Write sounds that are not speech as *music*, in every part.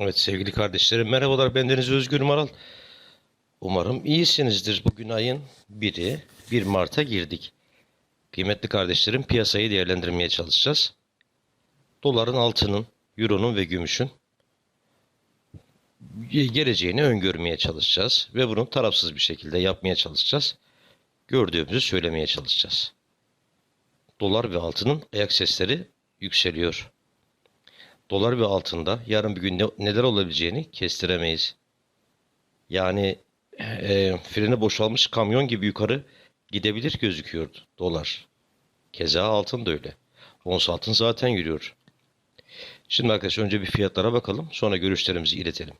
Evet sevgili kardeşlerim merhabalar bendeniz Özgür Maral. Umarım iyisinizdir. Bugün ayın 1'i 1 Mart'a girdik. Kıymetli kardeşlerim piyasayı değerlendirmeye çalışacağız. Doların, altının, euronun ve gümüşün geleceğini öngörmeye çalışacağız. Ve bunu tarafsız bir şekilde yapmaya çalışacağız. Gördüğümüzü söylemeye çalışacağız. Dolar ve altının ayak sesleri yükseliyor dolar ve altında yarın bir gün ne, neler olabileceğini kestiremeyiz. Yani e, freni boşalmış kamyon gibi yukarı gidebilir gözüküyordu dolar. Keza altın da öyle. Ons altın zaten yürüyor. Şimdi arkadaşlar önce bir fiyatlara bakalım. Sonra görüşlerimizi iletelim.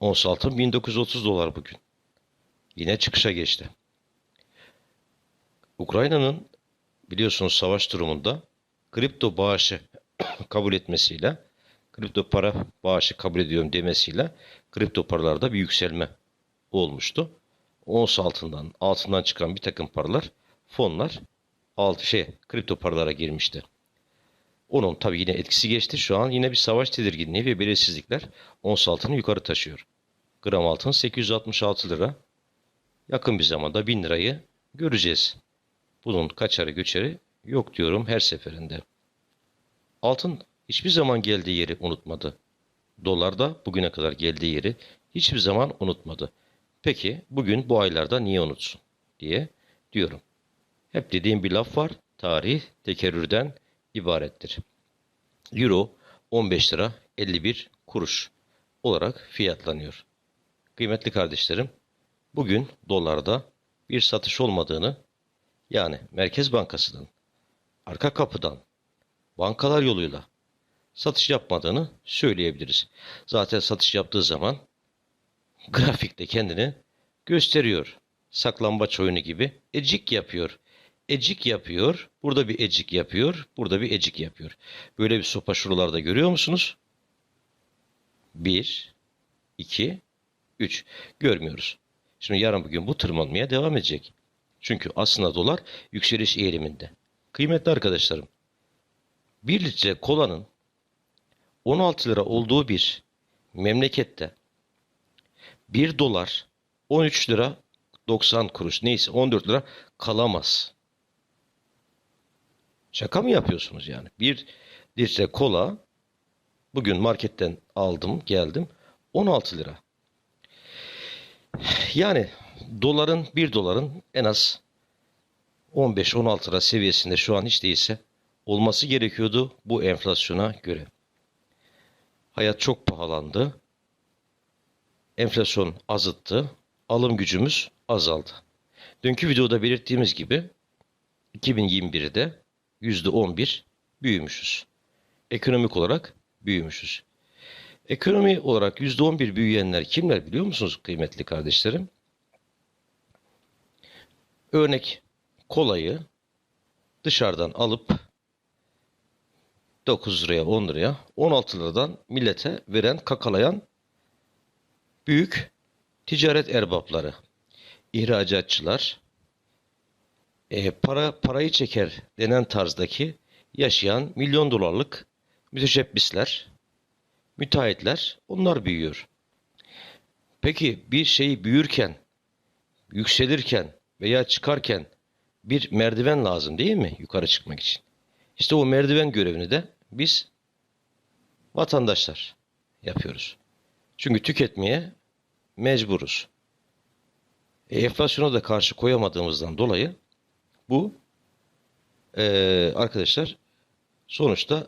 Ons altın 1930 dolar bugün. Yine çıkışa geçti. Ukrayna'nın biliyorsunuz savaş durumunda kripto bağışı *coughs* kabul etmesiyle kripto para bağışı kabul ediyorum demesiyle kripto paralarda bir yükselme olmuştu. Ons altından altından çıkan bir takım paralar fonlar altı şey kripto paralara girmişti. Onun tabi yine etkisi geçti. Şu an yine bir savaş tedirginliği ve belirsizlikler ons altını yukarı taşıyor. Gram altın 866 lira. Yakın bir zamanda 1000 lirayı göreceğiz. Bunun kaçarı göçeri yok diyorum her seferinde. Altın hiçbir zaman geldiği yeri unutmadı. Dolar da bugüne kadar geldiği yeri hiçbir zaman unutmadı. Peki bugün bu aylarda niye unutsun diye diyorum. Hep dediğim bir laf var. Tarih tekerrürden ibarettir. Euro 15 lira 51 kuruş olarak fiyatlanıyor. Kıymetli kardeşlerim, bugün dolarda bir satış olmadığını yani Merkez Bankası'nın arka kapıdan bankalar yoluyla satış yapmadığını söyleyebiliriz. Zaten satış yaptığı zaman grafikte kendini gösteriyor. Saklambaç oyunu gibi ecik yapıyor. Ecik yapıyor. Burada bir ecik yapıyor. Burada bir ecik yapıyor. Böyle bir sopa şuralarda görüyor musunuz? Bir, iki, üç. Görmüyoruz. Şimdi yarın bugün bu tırmanmaya devam edecek. Çünkü aslında dolar yükseliş eğiliminde. Kıymetli arkadaşlarım, 1 litre kolanın 16 lira olduğu bir memlekette 1 dolar 13 lira 90 kuruş neyse 14 lira kalamaz. Şaka mı yapıyorsunuz yani? 1 litre kola bugün marketten aldım geldim 16 lira. Yani doların 1 doların en az 15-16 lira seviyesinde şu an hiç değilse olması gerekiyordu bu enflasyona göre. Hayat çok pahalandı. Enflasyon azıttı. Alım gücümüz azaldı. Dünkü videoda belirttiğimiz gibi 2021'de %11 büyümüşüz. Ekonomik olarak büyümüşüz. Ekonomi olarak %11 büyüyenler kimler biliyor musunuz kıymetli kardeşlerim? Örnek kolayı dışarıdan alıp 9 liraya 10 liraya 16 liradan millete veren kakalayan büyük ticaret erbapları, ihracatçılar, e, para parayı çeker denen tarzdaki yaşayan milyon dolarlık müteşebbisler, müteahhitler onlar büyüyor. Peki bir şeyi büyürken, yükselirken veya çıkarken bir merdiven lazım değil mi yukarı çıkmak için? İşte o merdiven görevini de biz vatandaşlar yapıyoruz. Çünkü tüketmeye mecburuz. E, enflasyona da karşı koyamadığımızdan dolayı bu e, arkadaşlar sonuçta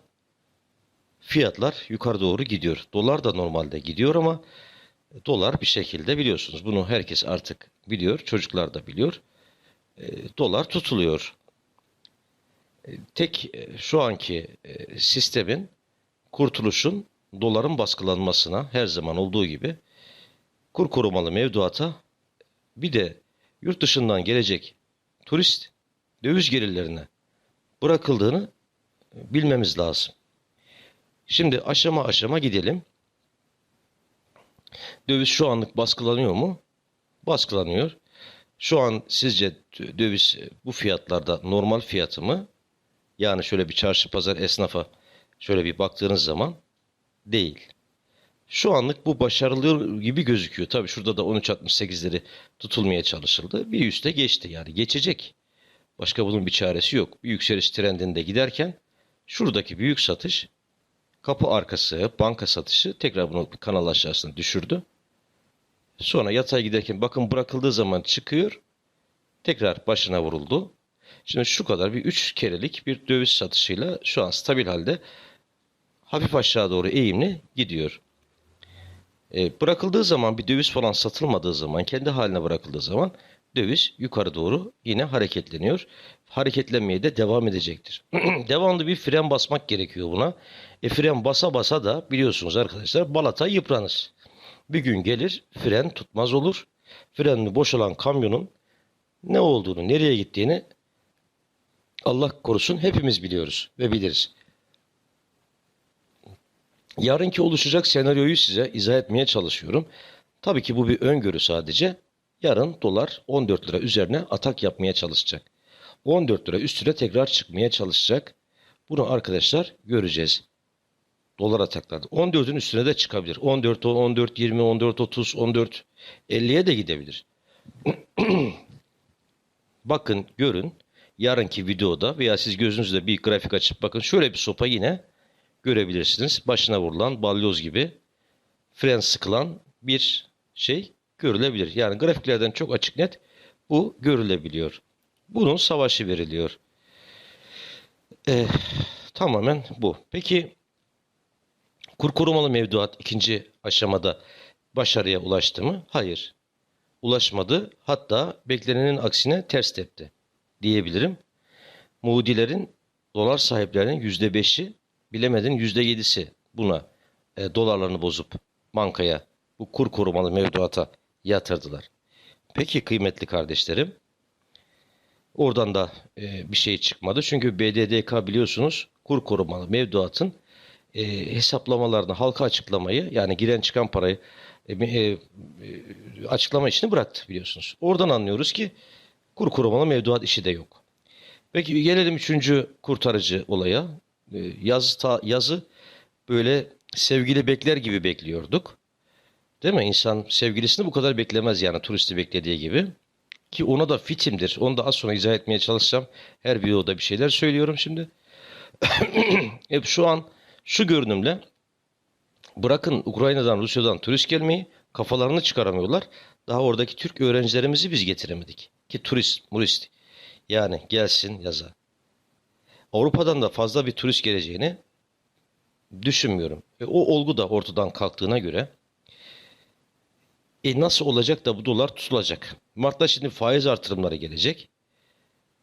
fiyatlar yukarı doğru gidiyor. Dolar da normalde gidiyor ama dolar bir şekilde biliyorsunuz. Bunu herkes artık biliyor. Çocuklar da biliyor. E, dolar tutuluyor. E, tek e, şu anki e, sistemin kurtuluşun doların baskılanmasına her zaman olduğu gibi kur korumalı mevduata bir de yurt dışından gelecek turist döviz gelirlerine bırakıldığını bilmemiz lazım. Şimdi aşama aşama gidelim. Döviz şu anlık baskılanıyor mu? Baskılanıyor. Şu an sizce döviz bu fiyatlarda normal fiyatı mı? Yani şöyle bir çarşı pazar esnafa şöyle bir baktığınız zaman değil. Şu anlık bu başarılı gibi gözüküyor. Tabii şurada da 13.68'leri tutulmaya çalışıldı. Bir üste geçti yani geçecek. Başka bunun bir çaresi yok. Bir yükseliş trendinde giderken şuradaki büyük satış kapı arkası banka satışı tekrar bunu kanal aşağısına düşürdü. Sonra yatay giderken bakın bırakıldığı zaman çıkıyor. Tekrar başına vuruldu. Şimdi şu kadar bir 3 kerelik bir döviz satışıyla şu an stabil halde hafif aşağı doğru eğimli gidiyor. E, bırakıldığı zaman bir döviz falan satılmadığı zaman kendi haline bırakıldığı zaman döviz yukarı doğru yine hareketleniyor. Hareketlenmeye de devam edecektir. *clears throat* Devamlı bir fren basmak gerekiyor buna. E, fren basa basa da biliyorsunuz arkadaşlar balata yıpranır. Bir gün gelir fren tutmaz olur. Frenli boşalan kamyonun ne olduğunu, nereye gittiğini Allah korusun hepimiz biliyoruz ve biliriz. Yarınki oluşacak senaryoyu size izah etmeye çalışıyorum. Tabii ki bu bir öngörü sadece. Yarın dolar 14 lira üzerine atak yapmaya çalışacak. 14 lira üstüne tekrar çıkmaya çalışacak. Bunu arkadaşlar göreceğiz. Dolar ataklarda. 14'ün üstüne de çıkabilir. 14, 14, 20, 14, 30, 14, 50'ye de gidebilir. *clears throat* Bakın görün yarınki videoda veya siz gözünüzle bir grafik açıp bakın şöyle bir sopa yine görebilirsiniz. Başına vurulan balyoz gibi fren sıkılan bir şey görülebilir. Yani grafiklerden çok açık net bu görülebiliyor. Bunun savaşı veriliyor. Eh, tamamen bu. Peki kur korumalı mevduat ikinci aşamada başarıya ulaştı mı? Hayır. Ulaşmadı. Hatta beklenenin aksine ters tepti diyebilirim. Mudilerin dolar sahiplerinin %5'i bilemedin %7'si buna e, dolarlarını bozup bankaya bu kur korumalı mevduata yatırdılar. Peki kıymetli kardeşlerim oradan da e, bir şey çıkmadı. Çünkü BDDK biliyorsunuz kur korumalı mevduatın e, hesaplamalarını halka açıklamayı yani giren çıkan parayı e, e, e, açıklama işini bıraktı biliyorsunuz. Oradan anlıyoruz ki kur korumalı mevduat işi de yok. Peki gelelim üçüncü kurtarıcı olaya. E, yazı, ta, yazı böyle sevgili bekler gibi bekliyorduk. Değil mi? İnsan sevgilisini bu kadar beklemez yani turisti beklediği gibi. Ki ona da fitimdir. Onu da az sonra izah etmeye çalışacağım. Her videoda bir şeyler söylüyorum şimdi. *clears throat* Hep şu an şu görünümle bırakın Ukrayna'dan Rusya'dan turist gelmeyi kafalarını çıkaramıyorlar. Daha oradaki Türk öğrencilerimizi biz getiremedik. Ki turist, murist yani gelsin yaza. Avrupa'dan da fazla bir turist geleceğini düşünmüyorum. E, o olgu da ortadan kalktığına göre e nasıl olacak da bu dolar tutulacak? Mart'ta şimdi faiz artırımları gelecek.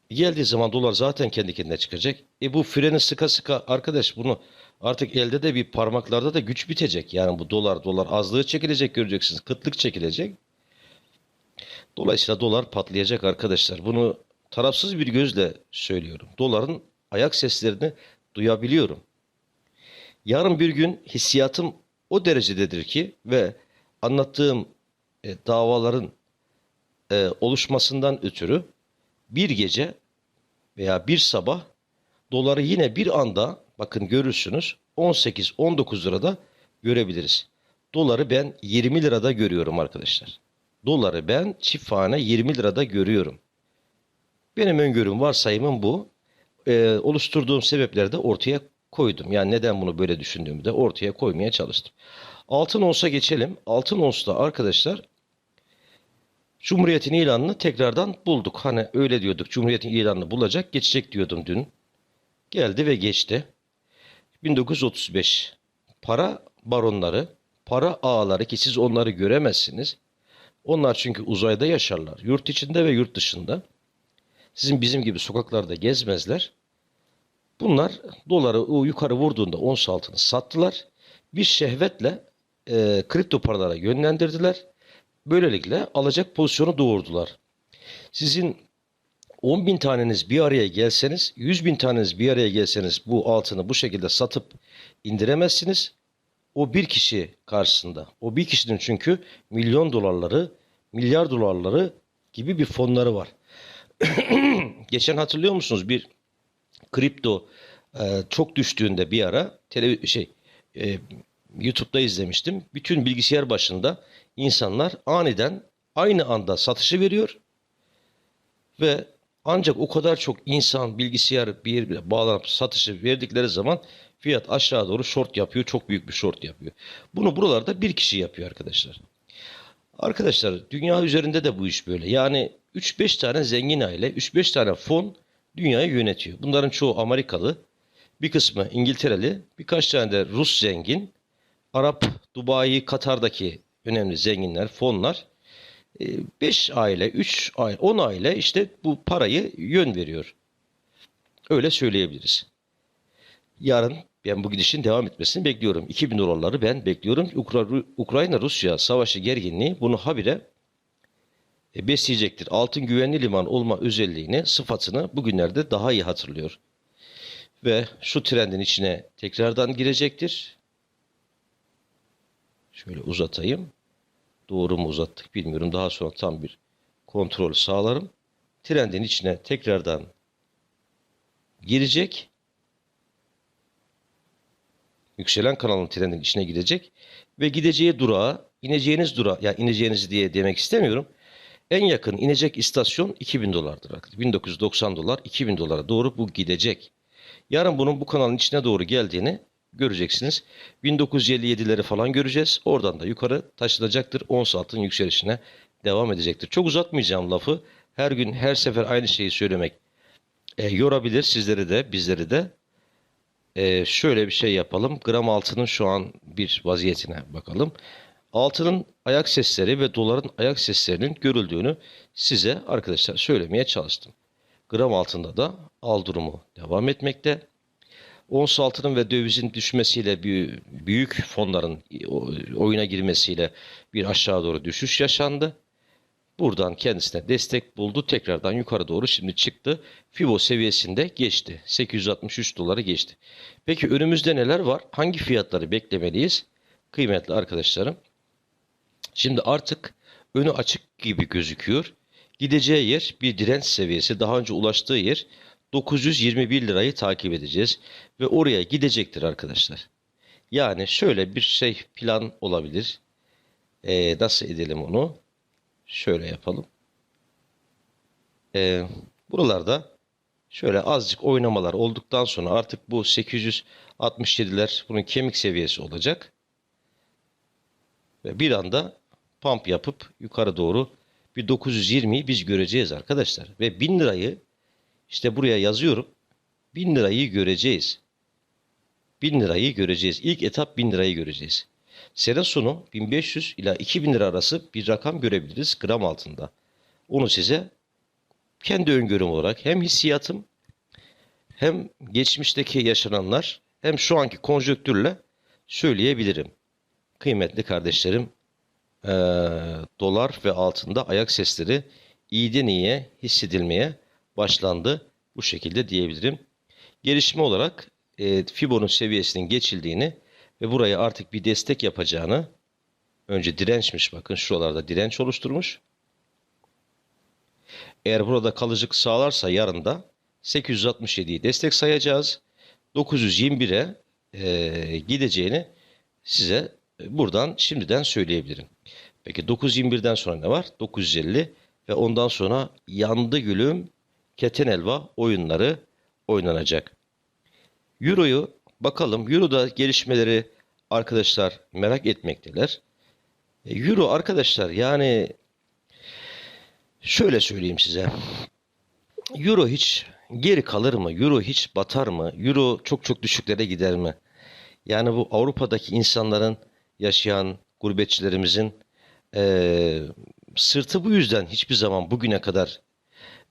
Geldiği zaman dolar zaten kendi kendine çıkacak. E bu freni sıka sıka arkadaş bunu artık elde de bir parmaklarda da güç bitecek. Yani bu dolar dolar azlığı çekilecek göreceksiniz. Kıtlık çekilecek. Dolayısıyla dolar patlayacak arkadaşlar. Bunu tarafsız bir gözle söylüyorum. Doların ayak seslerini duyabiliyorum. Yarın bir gün hissiyatım o derecededir ki ve anlattığım e, davaların e, oluşmasından ötürü bir gece veya bir sabah doları yine bir anda bakın görürsünüz 18-19 lirada görebiliriz. Doları ben 20 lirada görüyorum arkadaşlar. Doları ben çift hane 20 lirada görüyorum. Benim öngörüm varsayımım bu. Ee, oluşturduğum sebepleri de ortaya koydum. Yani neden bunu böyle düşündüğümü de ortaya koymaya çalıştım. Altın onsa geçelim. Altın onsta arkadaşlar Cumhuriyet'in ilanını tekrardan bulduk. Hani öyle diyorduk. Cumhuriyet'in ilanını bulacak, geçecek diyordum dün. Geldi ve geçti. 1935 para baronları, para ağaları ki siz onları göremezsiniz. Onlar çünkü uzayda yaşarlar. Yurt içinde ve yurt dışında. Sizin bizim gibi sokaklarda gezmezler. Bunlar doları o yukarı vurduğunda ons altını sattılar. Bir şehvetle e, kripto paralara yönlendirdiler. Böylelikle alacak pozisyonu doğurdular. Sizin 10 bin taneniz bir araya gelseniz, 100 bin taneniz bir araya gelseniz bu altını bu şekilde satıp indiremezsiniz. O bir kişi karşısında. O bir kişinin çünkü milyon dolarları, milyar dolarları gibi bir fonları var. *clears throat* Geçen hatırlıyor musunuz bir kripto e, çok düştüğünde bir ara tele, şey e, YouTube'da izlemiştim. Bütün bilgisayar başında insanlar aniden aynı anda satışı veriyor ve ancak o kadar çok insan bilgisayar birbirine bağlanıp satışı verdikleri zaman fiyat aşağı doğru short yapıyor. Çok büyük bir short yapıyor. Bunu buralarda bir kişi yapıyor arkadaşlar. Arkadaşlar dünya üzerinde de bu iş böyle. Yani 3-5 tane zengin aile, 3-5 tane fon dünyayı yönetiyor. Bunların çoğu Amerikalı, bir kısmı İngiltereli, birkaç tane de Rus zengin, Arap, Dubai, Katar'daki önemli zenginler, fonlar. 5 aile, 3 aile, 10 aile işte bu parayı yön veriyor. Öyle söyleyebiliriz. Yarın ben bu gidişin devam etmesini bekliyorum. 2000 dolarları ben bekliyorum. Ukra- Ukrayna-Rusya savaşı gerginliği bunu habire e, besleyecektir. Altın güvenli liman olma özelliğini, sıfatını bugünlerde daha iyi hatırlıyor. Ve şu trendin içine tekrardan girecektir. Şöyle uzatayım. Doğru mu uzattık bilmiyorum. Daha sonra tam bir kontrol sağlarım. Trendin içine tekrardan girecek. Yükselen kanalın trendin içine girecek. Ve gideceği durağa, ineceğiniz durağa, ya ineceğiniz diye demek istemiyorum. En yakın inecek istasyon 2000 dolardır arkadaşlar. 1990 dolar 2000 dolara doğru bu gidecek. Yarın bunun bu kanalın içine doğru geldiğini göreceksiniz. 1957'leri falan göreceğiz. Oradan da yukarı taşınacaktır. Ons altın yükselişine devam edecektir. Çok uzatmayacağım lafı. Her gün her sefer aynı şeyi söylemek e, yorabilir sizleri de bizleri de. E, şöyle bir şey yapalım. Gram altının şu an bir vaziyetine bakalım. Altının ayak sesleri ve doların ayak seslerinin görüldüğünü size arkadaşlar söylemeye çalıştım. Gram altında da al durumu devam etmekte. Ons altının ve dövizin düşmesiyle büyük fonların oyuna girmesiyle bir aşağı doğru düşüş yaşandı. Buradan kendisine destek buldu. Tekrardan yukarı doğru şimdi çıktı. Fibo seviyesinde geçti. 863 doları geçti. Peki önümüzde neler var? Hangi fiyatları beklemeliyiz? Kıymetli arkadaşlarım. Şimdi artık önü açık gibi gözüküyor. Gideceği yer bir direnç seviyesi. Daha önce ulaştığı yer 921 lirayı takip edeceğiz. Ve oraya gidecektir arkadaşlar. Yani şöyle bir şey plan olabilir. Ee, nasıl edelim onu? Şöyle yapalım. Ee, buralarda şöyle azıcık oynamalar olduktan sonra artık bu 867'ler bunun kemik seviyesi olacak. Ve bir anda pump yapıp yukarı doğru bir 920'yi biz göreceğiz arkadaşlar. Ve 1000 lirayı işte buraya yazıyorum. 1000 lirayı göreceğiz. 1000 lirayı göreceğiz. İlk etap 1000 lirayı göreceğiz. Sene sonu 1500 ila 2000 lira arası bir rakam görebiliriz gram altında. Onu size kendi öngörüm olarak hem hissiyatım hem geçmişteki yaşananlar hem şu anki konjöktürle söyleyebilirim. Kıymetli kardeşlerim e, dolar ve altında ayak sesleri iyiden iyiye hissedilmeye başlandı. Bu şekilde diyebilirim. Gelişme olarak e, Fibo'nun seviyesinin geçildiğini ve buraya artık bir destek yapacağını önce dirençmiş bakın şuralarda direnç oluşturmuş. Eğer burada kalıcılık sağlarsa yarın da 867'yi destek sayacağız. 921'e e, gideceğini size buradan şimdiden söyleyebilirim. Peki 921'den sonra ne var? 950 ve ondan sonra yandı gülüm keten elva oyunları oynanacak. Euro'yu bakalım. Euro'da gelişmeleri arkadaşlar merak etmekteler. E, Euro arkadaşlar yani şöyle söyleyeyim size. Euro hiç geri kalır mı? Euro hiç batar mı? Euro çok çok düşüklere gider mi? Yani bu Avrupa'daki insanların yaşayan gurbetçilerimizin e, sırtı bu yüzden hiçbir zaman bugüne kadar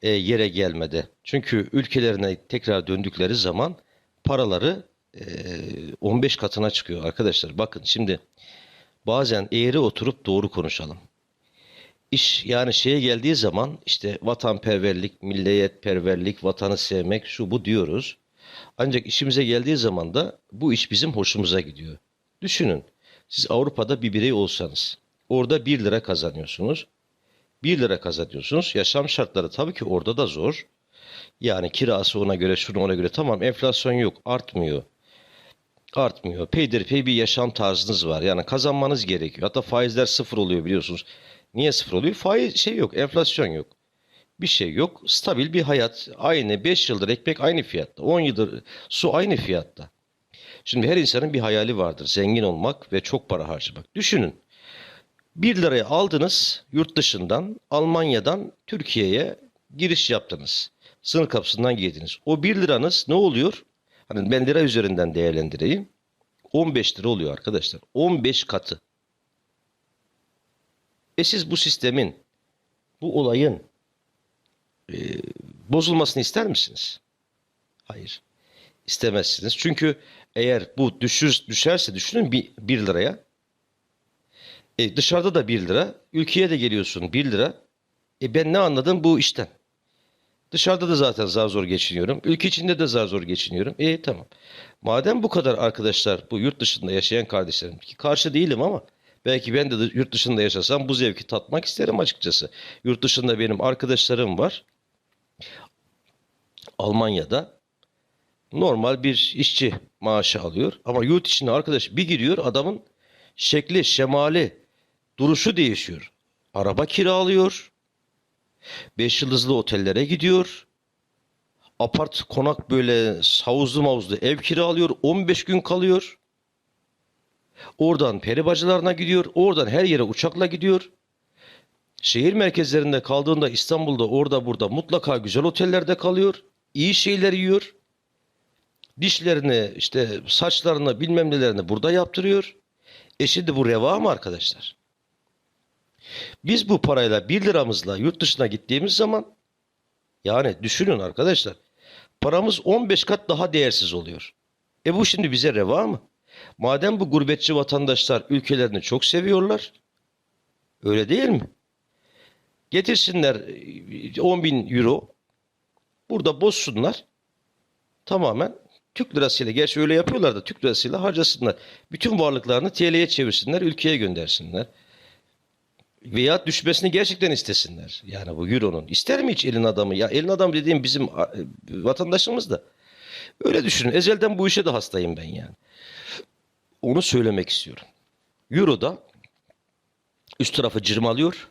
e, yere gelmedi. Çünkü ülkelerine tekrar döndükleri zaman paraları 15 katına çıkıyor arkadaşlar. Bakın şimdi bazen eğri oturup doğru konuşalım. İş yani şeye geldiği zaman işte vatanperverlik, milliyetperverlik, vatanı sevmek şu bu diyoruz. Ancak işimize geldiği zaman da bu iş bizim hoşumuza gidiyor. Düşünün siz Avrupa'da bir birey olsanız orada 1 lira kazanıyorsunuz. 1 lira kazanıyorsunuz. Yaşam şartları tabii ki orada da zor. Yani kirası ona göre, şunu ona göre tamam enflasyon yok, artmıyor. Artmıyor. Peyderpey bir yaşam tarzınız var. Yani kazanmanız gerekiyor. Hatta faizler sıfır oluyor biliyorsunuz. Niye sıfır oluyor? Faiz şey yok, enflasyon yok. Bir şey yok. Stabil bir hayat. Aynı 5 yıldır ekmek aynı fiyatta. 10 yıldır su aynı fiyatta. Şimdi her insanın bir hayali vardır. Zengin olmak ve çok para harcamak. Düşünün. 1 liraya aldınız yurt dışından, Almanya'dan Türkiye'ye giriş yaptınız. Sınır kapısından girdiniz. O 1 liranız ne oluyor? Hani ben lira üzerinden değerlendireyim. 15 lira oluyor arkadaşlar. 15 katı. E siz bu sistemin, bu olayın e, bozulmasını ister misiniz? Hayır. İstemezsiniz. Çünkü eğer bu düşür, düşerse düşünün 1 liraya. E, dışarıda da 1 lira. Ülkeye de geliyorsun 1 lira. E ben ne anladım bu işten? Dışarıda da zaten zar zor geçiniyorum. Ülke içinde de zar zor geçiniyorum. E tamam. Madem bu kadar arkadaşlar bu yurt dışında yaşayan kardeşlerim ki karşı değilim ama belki ben de yurt dışında yaşasam bu zevki tatmak isterim açıkçası. Yurt dışında benim arkadaşlarım var. Almanya'da normal bir işçi maaşı alıyor ama yurt içinde arkadaş bir giriyor adamın şekli, şemali, duruşu değişiyor. Araba kiralıyor. Beş yıldızlı otellere gidiyor. Apart konak böyle havuzlu mavuzlu ev kiralıyor. 15 gün kalıyor. Oradan peri bacılarına gidiyor. Oradan her yere uçakla gidiyor. Şehir merkezlerinde kaldığında İstanbul'da orada burada mutlaka güzel otellerde kalıyor. İyi şeyler yiyor. Dişlerini işte saçlarını bilmem nelerini burada yaptırıyor. E şimdi bu reva mı arkadaşlar? Biz bu parayla 1 liramızla yurt dışına gittiğimiz zaman yani düşünün arkadaşlar paramız 15 kat daha değersiz oluyor. E bu şimdi bize reva mı? Madem bu gurbetçi vatandaşlar ülkelerini çok seviyorlar öyle değil mi? Getirsinler 10 bin euro burada bozsunlar tamamen Türk lirasıyla gerçi öyle yapıyorlar da Türk lirasıyla harcasınlar. Bütün varlıklarını TL'ye çevirsinler, ülkeye göndersinler. Veya düşmesini gerçekten istesinler. Yani bu Euro'nun. İster mi hiç elin adamı? Ya elin adam dediğim bizim vatandaşımız da. Öyle düşünün. Ezelden bu işe de hastayım ben yani. Onu söylemek istiyorum. Euro'da üst tarafı cırmalıyor.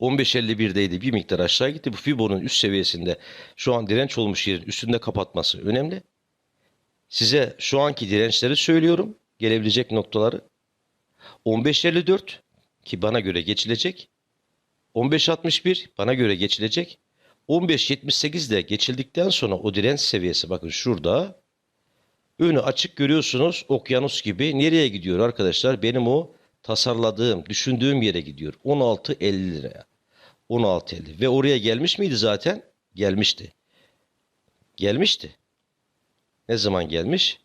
15.51'deydi bir miktar aşağı gitti. Bu Fibo'nun üst seviyesinde şu an direnç olmuş yerin üstünde kapatması önemli. Size şu anki dirençleri söylüyorum. Gelebilecek noktaları. 15.54 ki bana göre geçilecek. 15.61 bana göre geçilecek. 15.78 de geçildikten sonra o direnç seviyesi bakın şurada. Önü açık görüyorsunuz okyanus gibi. Nereye gidiyor arkadaşlar? Benim o tasarladığım, düşündüğüm yere gidiyor. 16.50 liraya. 16.50 ve oraya gelmiş miydi zaten? Gelmişti. Gelmişti. Ne zaman gelmiş?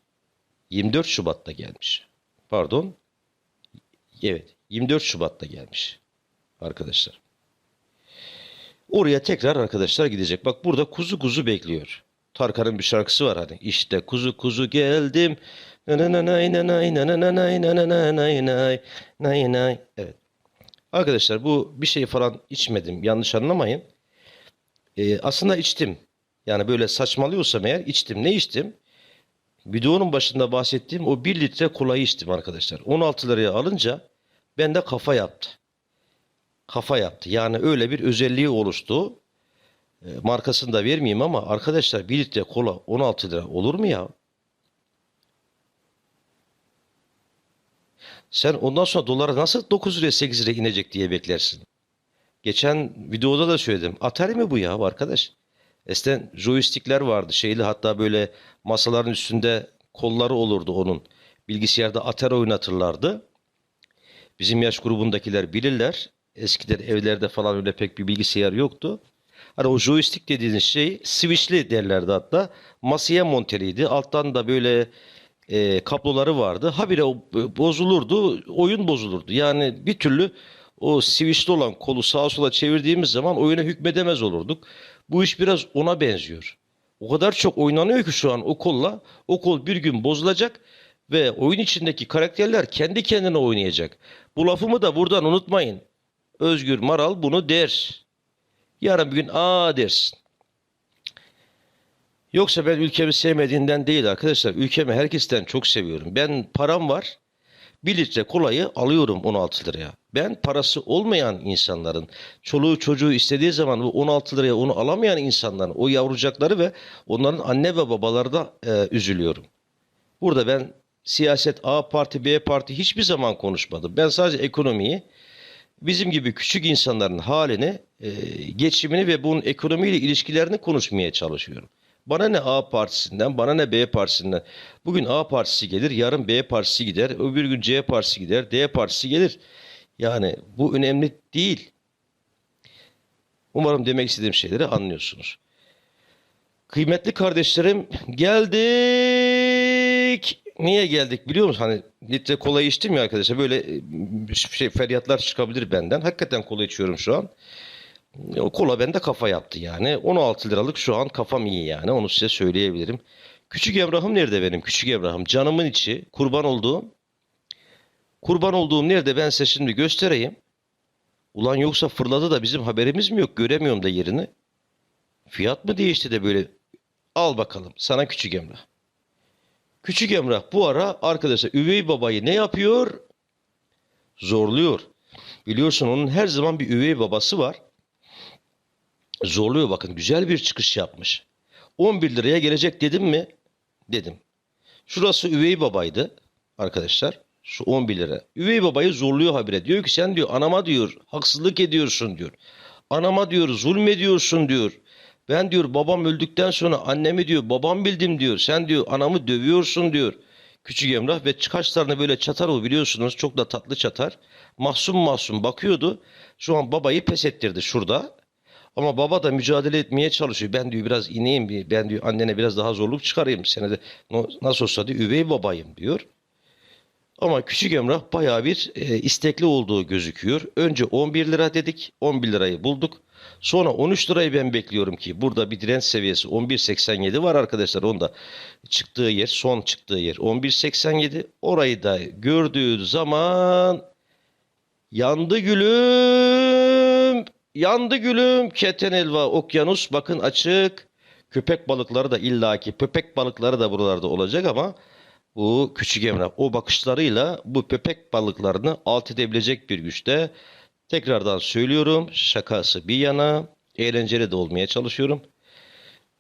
24 Şubat'ta gelmiş. Pardon. Evet, 24 Şubat'ta gelmiş. Arkadaşlar. Oraya tekrar arkadaşlar gidecek. Bak burada kuzu kuzu bekliyor. Tarkan'ın bir şarkısı var hani. İşte kuzu kuzu geldim. Evet. Arkadaşlar bu bir şey falan içmedim. Yanlış anlamayın. Ee, aslında içtim. Yani böyle saçmalıyorsam eğer içtim. Ne içtim? Videonun başında bahsettiğim o 1 litre kolayı içtim arkadaşlar. 16 liraya alınca bende kafa yaptı. Kafa yaptı. Yani öyle bir özelliği oluştu. E, markasını da vermeyeyim ama arkadaşlar 1 litre kola 16 lira olur mu ya? Sen ondan sonra dolara nasıl 9 liraya 8 liraya inecek diye beklersin. Geçen videoda da söyledim. Atari mi bu ya arkadaş? Eskiden joystickler vardı. Şeyli hatta böyle masaların üstünde kolları olurdu onun. Bilgisayarda Atari oynatırlardı. Bizim yaş grubundakiler bilirler. Eskiden evlerde falan öyle pek bir bilgisayar yoktu. Hani o joystick dediğiniz şey switchli derlerdi hatta. Masaya monteliydi. Alttan da böyle e, kabloları vardı. Habire o bozulurdu. Oyun bozulurdu. Yani bir türlü o switchli olan kolu sağa sola çevirdiğimiz zaman oyuna hükmedemez olurduk. Bu iş biraz ona benziyor. O kadar çok oynanıyor ki şu an o kolla. O kol bir gün bozulacak ve oyun içindeki karakterler kendi kendine oynayacak. Bu lafımı da buradan unutmayın. Özgür Maral bunu der. Yarın bir gün aa dersin. Yoksa ben ülkemi sevmediğinden değil arkadaşlar. Ülkemi herkesten çok seviyorum. Ben param var. 1 litre kolayı alıyorum 16 liraya. Ben parası olmayan insanların, çoluğu çocuğu istediği zaman bu 16 liraya onu alamayan insanların, o yavrucakları ve onların anne ve babaları da e, üzülüyorum. Burada ben siyaset A parti B parti hiçbir zaman konuşmadım. Ben sadece ekonomiyi bizim gibi küçük insanların halini, e, geçimini ve bunun ekonomiyle ilişkilerini konuşmaya çalışıyorum. Bana ne A partisinden, bana ne B partisinden. Bugün A partisi gelir, yarın B partisi gider, öbür gün C partisi gider, D partisi gelir. Yani bu önemli değil. Umarım demek istediğim şeyleri anlıyorsunuz. Kıymetli kardeşlerim geldik. Niye geldik biliyor musun? Hani litre kola içtim ya arkadaşlar böyle e, şey feryatlar çıkabilir benden. Hakikaten kola içiyorum şu an. O kola bende kafa yaptı yani. 16 liralık şu an kafam iyi yani. Onu size söyleyebilirim. Küçük Emrah'ım nerede benim? Küçük Emrah'ım. Canımın içi. Kurban olduğum. Kurban olduğum nerede ben size şimdi göstereyim. Ulan yoksa fırladı da bizim haberimiz mi yok? Göremiyorum da yerini. Fiyat mı değişti de böyle? Al bakalım sana Küçük Emrah. Küçük Emrah bu ara arkadaşlar üvey babayı ne yapıyor? Zorluyor. Biliyorsun onun her zaman bir üvey babası var. Zorluyor bakın güzel bir çıkış yapmış. 11 liraya gelecek dedim mi? Dedim. Şurası üvey babaydı arkadaşlar. Şu 11 lira. Üvey babayı zorluyor habire. Diyor ki sen diyor anama diyor haksızlık ediyorsun diyor. Anama diyor zulmediyorsun diyor. Ben diyor babam öldükten sonra annemi diyor babam bildim diyor. Sen diyor anamı dövüyorsun diyor. Küçük Emrah ve kaşlarını böyle çatar o biliyorsunuz. Çok da tatlı çatar. Mahzun mahzun bakıyordu. Şu an babayı pes ettirdi şurada. Ama baba da mücadele etmeye çalışıyor. Ben diyor biraz ineyim, ben diyor annene biraz daha zorluk çıkarayım. Senede nasıl olsa diyor üvey babayım diyor. Ama küçük Emrah bayağı bir e, istekli olduğu gözüküyor. Önce 11 lira dedik, 11 lirayı bulduk. Sonra 13 lirayı ben bekliyorum ki burada bir direnç seviyesi 11.87 var arkadaşlar. Onda çıktığı yer, son çıktığı yer 11.87. Orayı da gördüğü zaman yandı gülüm, yandı gülüm. Keten elva, okyanus bakın açık. Köpek balıkları da illaki köpek balıkları da buralarda olacak ama bu küçük Emrah o bakışlarıyla bu köpek balıklarını alt edebilecek bir güçte. Tekrardan söylüyorum şakası bir yana eğlenceli de olmaya çalışıyorum.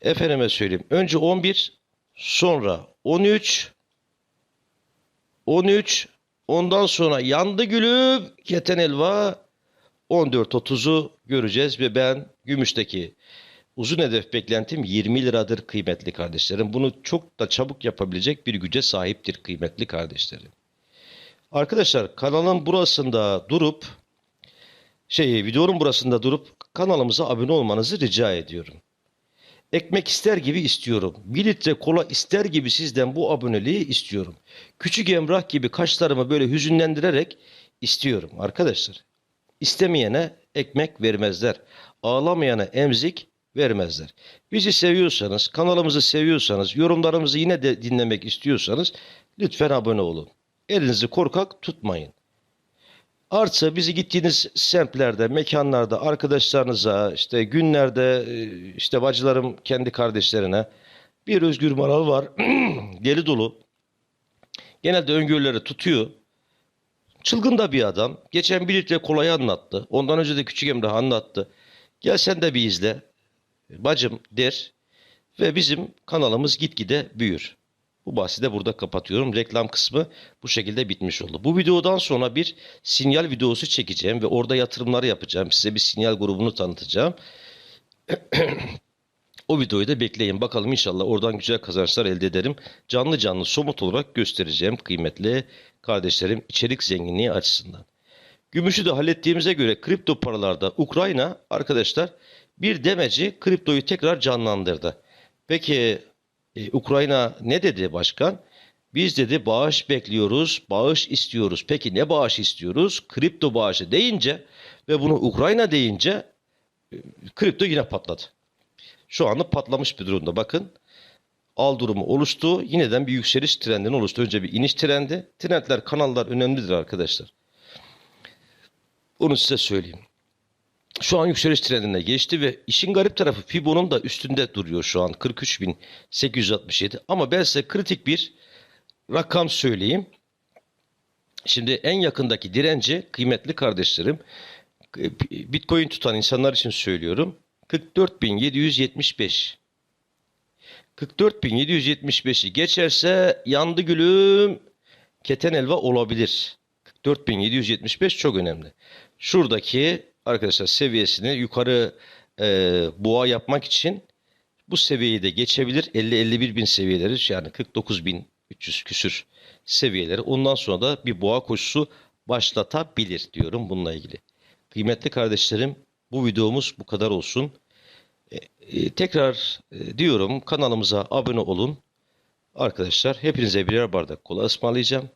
Efendime söyleyeyim önce 11 sonra 13 13 ondan sonra yandı gülüm keten elva 14.30'u göreceğiz ve ben Gümüş'teki uzun hedef beklentim 20 liradır kıymetli kardeşlerim. Bunu çok da çabuk yapabilecek bir güce sahiptir kıymetli kardeşlerim. Arkadaşlar kanalın burasında durup şey videonun burasında durup kanalımıza abone olmanızı rica ediyorum. Ekmek ister gibi istiyorum. Bir litre kola ister gibi sizden bu aboneliği istiyorum. Küçük Emrah gibi kaşlarımı böyle hüzünlendirerek istiyorum arkadaşlar. İstemeyene ekmek vermezler. Ağlamayana emzik vermezler. Bizi seviyorsanız, kanalımızı seviyorsanız, yorumlarımızı yine de dinlemek istiyorsanız lütfen abone olun. Elinizi korkak tutmayın. Artı bizi gittiğiniz semtlerde, mekanlarda, arkadaşlarınıza, işte günlerde, e, işte bacılarım kendi kardeşlerine bir Özgür Maral var. *clears throat* Deli dolu. Genelde öngörüleri tutuyor. Çılgın da bir adam. Geçen bir litre kolayı anlattı. Ondan önce de Küçük Emrah anlattı. Gel sen de bir izle. Bacım der. Ve bizim kanalımız gitgide büyür. Bu bahsi de burada kapatıyorum. Reklam kısmı bu şekilde bitmiş oldu. Bu videodan sonra bir sinyal videosu çekeceğim ve orada yatırımları yapacağım. Size bir sinyal grubunu tanıtacağım. *clears throat* O videoyu da bekleyin. Bakalım inşallah oradan güzel kazançlar elde ederim. Canlı canlı somut olarak göstereceğim kıymetli kardeşlerim içerik zenginliği açısından. Gümüşü de hallettiğimize göre kripto paralarda Ukrayna arkadaşlar bir demeci kriptoyu tekrar canlandırdı. Peki e, Ukrayna ne dedi başkan? Biz dedi bağış bekliyoruz, bağış istiyoruz. Peki ne bağış istiyoruz? Kripto bağışı deyince ve bunu Ukrayna deyince e, kripto yine patladı. Şu anda patlamış bir durumda. Bakın al durumu oluştu. Yineden bir yükseliş trendinin oluştu. Önce bir iniş trendi. Trendler, kanallar önemlidir arkadaşlar. Onu size söyleyeyim. Şu an yükseliş trendine geçti ve işin garip tarafı Fibo'nun da üstünde duruyor şu an 43.867 ama ben size kritik bir rakam söyleyeyim. Şimdi en yakındaki direnci kıymetli kardeşlerim Bitcoin tutan insanlar için söylüyorum 44.775 44.775'i geçerse yandı gülüm keten elva olabilir. 44.775 çok önemli. Şuradaki arkadaşlar seviyesini yukarı e, boğa yapmak için bu seviyeyi de geçebilir. 50-51 bin seviyeleri yani 49.300 küsür seviyeleri. Ondan sonra da bir boğa koşusu başlatabilir diyorum bununla ilgili. Kıymetli kardeşlerim bu videomuz bu kadar olsun. E, e, tekrar e, diyorum kanalımıza abone olun. Arkadaşlar hepinize birer bardak kola ısmarlayacağım.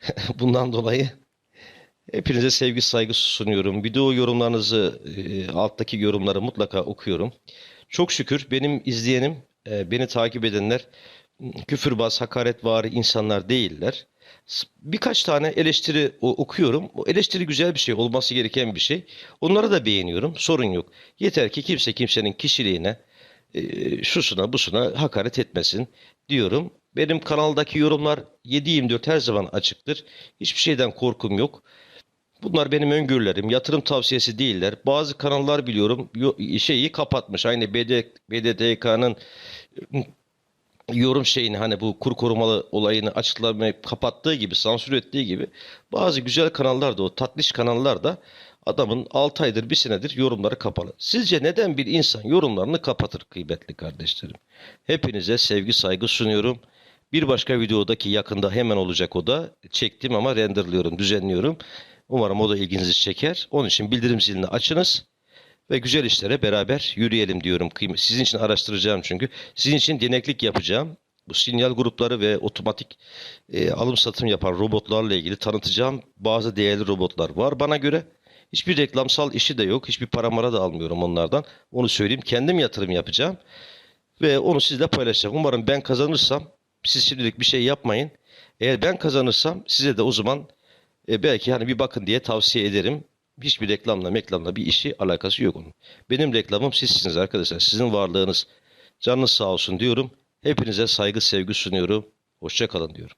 *laughs* Bundan dolayı hepinize sevgi saygı sunuyorum. Video yorumlarınızı e, alttaki yorumları mutlaka okuyorum. Çok şükür benim izleyenim, e, beni takip edenler küfürbaz, hakaretvari insanlar değiller. Birkaç tane eleştiri okuyorum. O eleştiri güzel bir şey, olması gereken bir şey. Onları da beğeniyorum. Sorun yok. Yeter ki kimse kimsenin kişiliğine, e, şusuna busuna hakaret etmesin diyorum. Benim kanaldaki yorumlar 7/24 her zaman açıktır. Hiçbir şeyden korkum yok. Bunlar benim öngörülerim. Yatırım tavsiyesi değiller. Bazı kanallar biliyorum yo- şeyi kapatmış. Aynı BD, BDDK'nın yorum şeyini hani bu kur korumalı olayını açıklamayı kapattığı gibi sansür ettiği gibi bazı güzel kanallar da o tatlış kanallar da adamın 6 aydır bir senedir yorumları kapalı. Sizce neden bir insan yorumlarını kapatır kıymetli kardeşlerim? Hepinize sevgi saygı sunuyorum. Bir başka videodaki yakında hemen olacak o da. Çektim ama renderlıyorum, düzenliyorum. Umarım o da ilginizi çeker. Onun için bildirim zilini açınız ve güzel işlere beraber yürüyelim diyorum. Sizin için araştıracağım çünkü. Sizin için deneklik yapacağım. Bu sinyal grupları ve otomatik e, alım satım yapan robotlarla ilgili tanıtacağım bazı değerli robotlar var bana göre. Hiçbir reklamsal işi de yok. Hiçbir para mara da almıyorum onlardan. Onu söyleyeyim. Kendim yatırım yapacağım. Ve onu sizle paylaşacağım. Umarım ben kazanırsam siz şimdilik bir şey yapmayın. Eğer ben kazanırsam size de o zaman e, belki hani bir bakın diye tavsiye ederim. Hiçbir reklamla meklamla bir işi alakası yok onun. Benim reklamım sizsiniz arkadaşlar. Sizin varlığınız. Canınız sağ olsun diyorum. Hepinize saygı sevgi sunuyorum. Hoşça kalın diyorum.